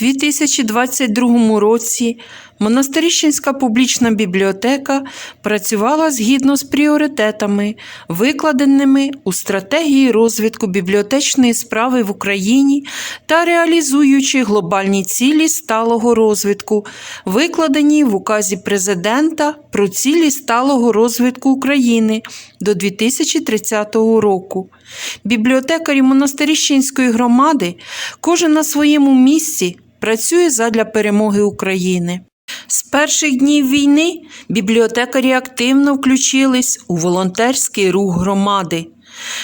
У 2022 році Монастирищенська публічна бібліотека працювала згідно з пріоритетами, викладеними у стратегії розвитку бібліотечної справи в Україні та реалізуючи глобальні цілі сталого розвитку, викладені в указі президента про цілі сталого розвитку України до 2030 року. Бібліотекарі Монастирищенської громади кожен на своєму місці працює задля перемоги України. З перших днів війни бібліотекарі активно включились у волонтерський рух громади.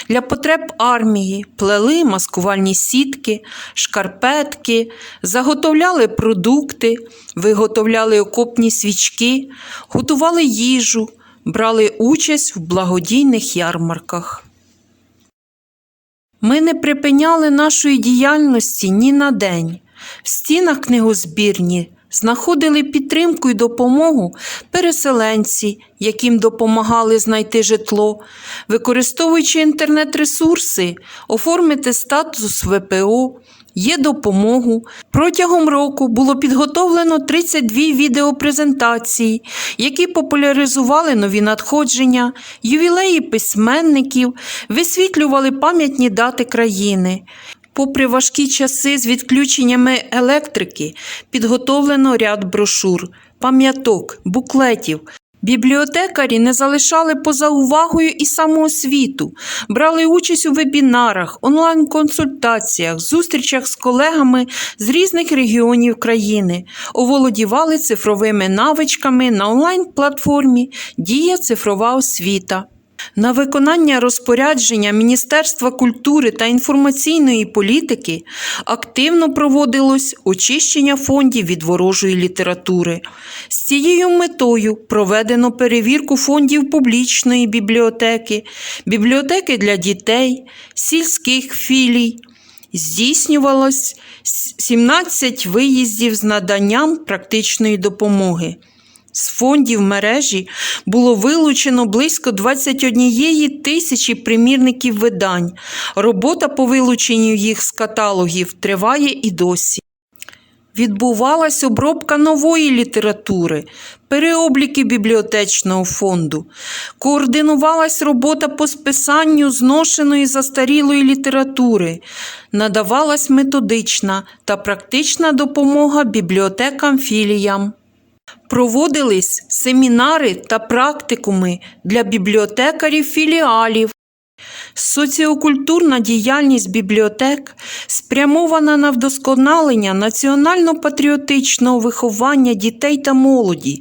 Для потреб армії плели маскувальні сітки, шкарпетки, заготовляли продукти, виготовляли окопні свічки, готували їжу, брали участь в благодійних ярмарках. Ми не припиняли нашої діяльності ні на день. В стінах книгозбірні знаходили підтримку і допомогу переселенці, яким допомагали знайти житло, використовуючи інтернет-ресурси, оформити статус ВПО. Є допомогу. Протягом року було підготовлено 32 відеопрезентації, які популяризували нові надходження, ювілеї письменників, висвітлювали пам'ятні дати країни. Попри важкі часи з відключеннями електрики, підготовлено ряд брошур, пам'яток, буклетів. Бібліотекарі не залишали поза увагою і самоосвіту, брали участь у вебінарах, онлайн-консультаціях, зустрічах з колегами з різних регіонів країни, оволодівали цифровими навичками на онлайн-платформі Дія цифрова освіта. На виконання розпорядження Міністерства культури та інформаційної політики активно проводилось очищення фондів від ворожої літератури. З цією метою проведено перевірку фондів публічної бібліотеки, бібліотеки для дітей, сільських філій. Здійснювалось 17 виїздів з наданням практичної допомоги. З фондів мережі було вилучено близько 21 тисячі примірників видань. Робота по вилученню їх з каталогів триває і досі. Відбувалась обробка нової літератури, переобліки бібліотечного фонду, координувалась робота по списанню зношеної застарілої літератури, надавалась методична та практична допомога бібліотекам-філіям. Проводились семінари та практикуми для бібліотекарів філіалів. Соціокультурна діяльність бібліотек спрямована на вдосконалення національно-патріотичного виховання дітей та молоді,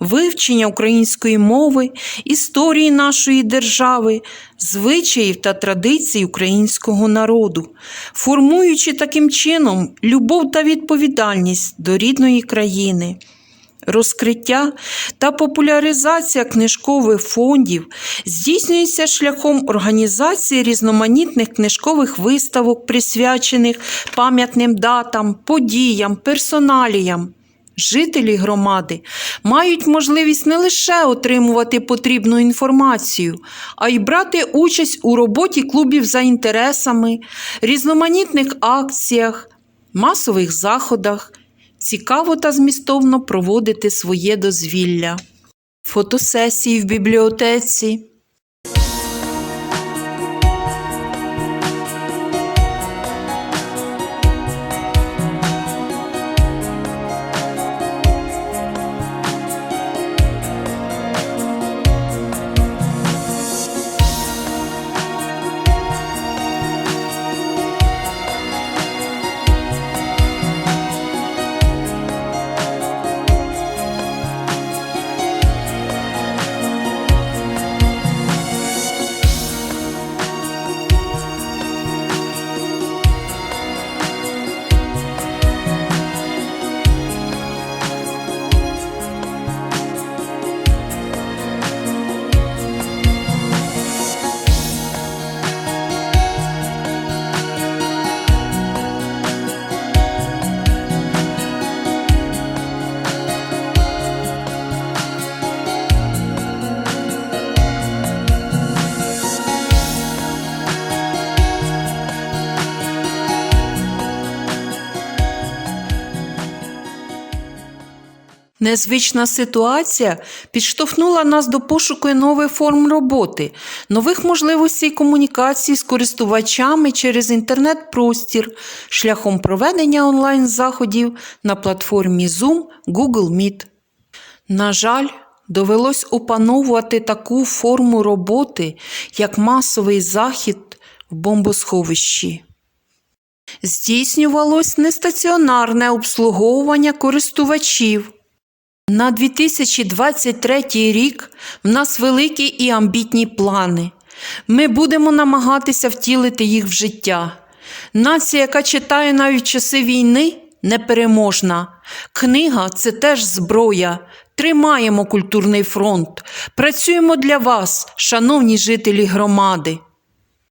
вивчення української мови, історії нашої держави, звичаїв та традицій українського народу, формуючи таким чином любов та відповідальність до рідної країни. Розкриття та популяризація книжкових фондів здійснюється шляхом організації різноманітних книжкових виставок, присвячених пам'ятним датам, подіям, персоналіям. Жителі громади мають можливість не лише отримувати потрібну інформацію, а й брати участь у роботі клубів за інтересами, різноманітних акціях, масових заходах цікаво та змістовно проводити своє дозвілля. Фотосесії в бібліотеці. Незвична ситуація підштовхнула нас до пошуку нових форм роботи, нових можливостей комунікації з користувачами через інтернет-простір шляхом проведення онлайн-заходів на платформі Zoom Google Meet. На жаль, довелось опановувати таку форму роботи, як масовий захід в бомбосховищі. Здійснювалось нестаціонарне обслуговування користувачів. На 2023 рік в нас великі і амбітні плани. Ми будемо намагатися втілити їх в життя. Нація, яка читає навіть часи війни, непереможна. Книга це теж зброя. Тримаємо культурний фронт. Працюємо для вас, шановні жителі громади.